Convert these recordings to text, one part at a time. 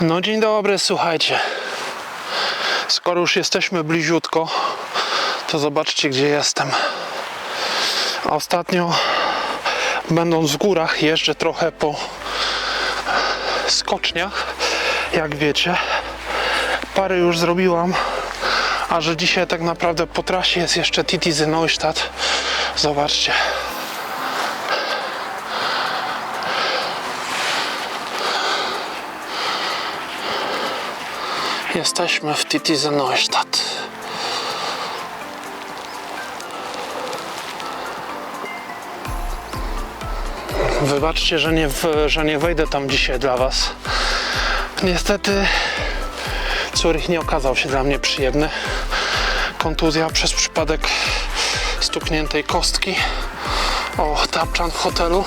No dzień dobry, słuchajcie. Skoro już jesteśmy bliziutko, to zobaczcie gdzie jestem. Ostatnio będąc w górach jeżdżę trochę po skoczniach, jak wiecie. Parę już zrobiłam, a że dzisiaj tak naprawdę po trasie jest jeszcze Titizy Neustadt. Zobaczcie. Jesteśmy w Titizy Neustadt. Wybaczcie, że nie, że nie wejdę tam dzisiaj dla Was. Niestety Zurich nie okazał się dla mnie przyjemny. Kontuzja przez przypadek stukniętej kostki. O, tapczan w hotelu.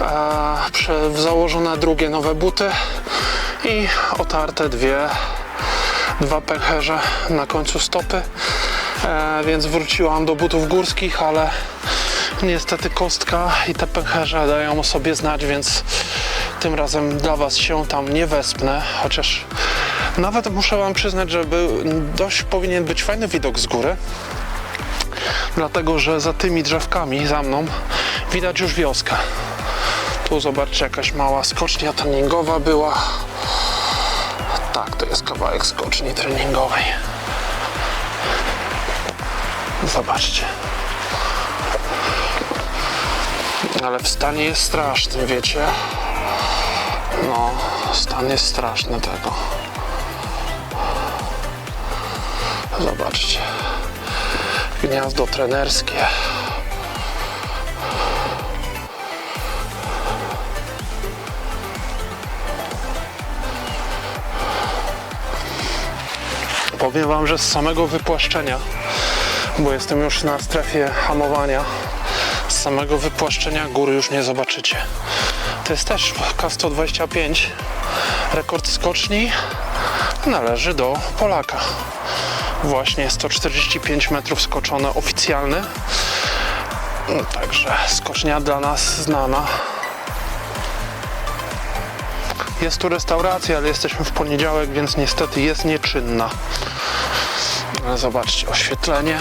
E, założone drugie nowe buty i otarte dwie, dwa pęcherze na końcu stopy. E, więc wróciłam do butów górskich, ale niestety kostka i te pęcherze dają o sobie znać, więc tym razem dla Was się tam nie wespnę, chociaż nawet muszę Wam przyznać, że był, dość powinien być fajny widok z góry, dlatego że za tymi drzewkami, za mną, widać już wioskę. Tu zobaczcie, jakaś mała skocznia treningowa była. Jest kawałek skoczni treningowej. Zobaczcie. Ale w stanie jest strasznym, wiecie? No, stan jest straszny tego. Zobaczcie. Gniazdo trenerskie. Powiem Wam, że z samego wypłaszczenia, bo jestem już na strefie hamowania, z samego wypłaszczenia góry już nie zobaczycie. To jest też K125. Rekord skoczni należy do Polaka. Właśnie 145 metrów skoczone oficjalny. No, Także skocznia dla nas znana. Jest tu restauracja, ale jesteśmy w poniedziałek, więc niestety jest nieczynna. Ale zobaczcie, oświetlenie.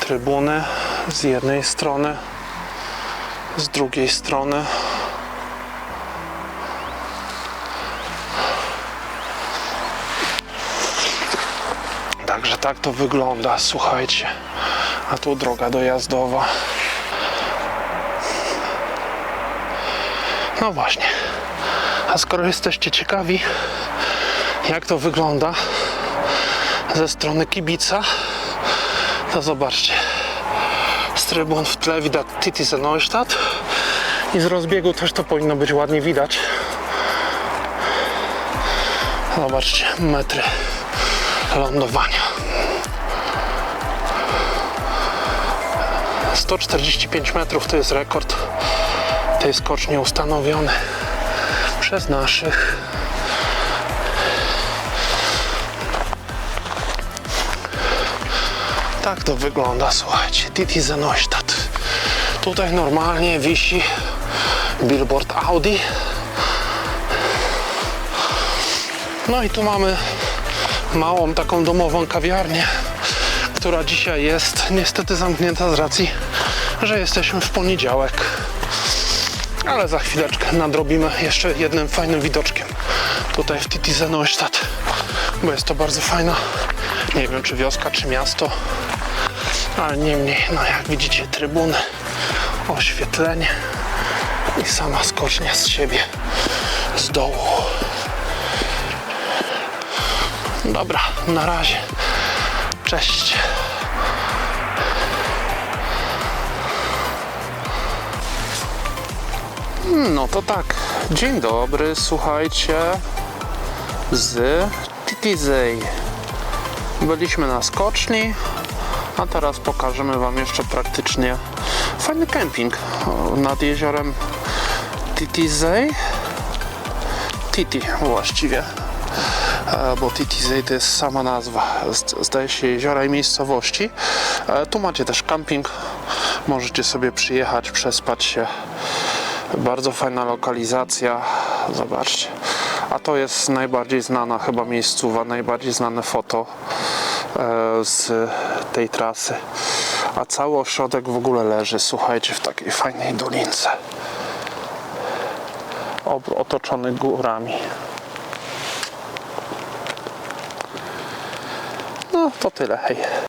Trybuny z jednej strony, z drugiej strony. Także tak to wygląda, słuchajcie. A tu droga dojazdowa. No właśnie. A skoro jesteście ciekawi, jak to wygląda ze strony kibica, to zobaczcie. Z trybun w tle widać Titize Neustadt i z rozbiegu też to powinno być ładnie widać. Zobaczcie, metry lądowania. 145 metrów to jest rekord tej skoczni ustanowiony przez naszych. Tak to wygląda, słuchajcie. Titi Neustadt. Tutaj normalnie wisi billboard Audi. No i tu mamy małą taką domową kawiarnię, która dzisiaj jest niestety zamknięta z racji, że jesteśmy w poniedziałek. Ale za chwileczkę nadrobimy jeszcze jednym fajnym widoczkiem tutaj w Titize Neustadt, bo jest to bardzo fajna, nie wiem czy wioska, czy miasto, ale niemniej, no jak widzicie trybuny, oświetlenie i sama skocznia z siebie, z dołu. Dobra, na razie. Cześć. No to tak. Dzień dobry, słuchajcie. Z Titizej. Byliśmy na skoczni, a teraz pokażemy Wam jeszcze praktycznie fajny kemping nad jeziorem Titizej. Titi właściwie e, bo Titizej to jest sama nazwa, zdaje się, jeziora i miejscowości. E, Tu macie też camping, Możecie sobie przyjechać, przespać się. Bardzo fajna lokalizacja. Zobaczcie. A to jest najbardziej znana chyba miejscowa, najbardziej znane foto e, z tej trasy. A cały ośrodek w ogóle leży, słuchajcie, w takiej fajnej dolince. Otoczony górami. No to tyle, hej.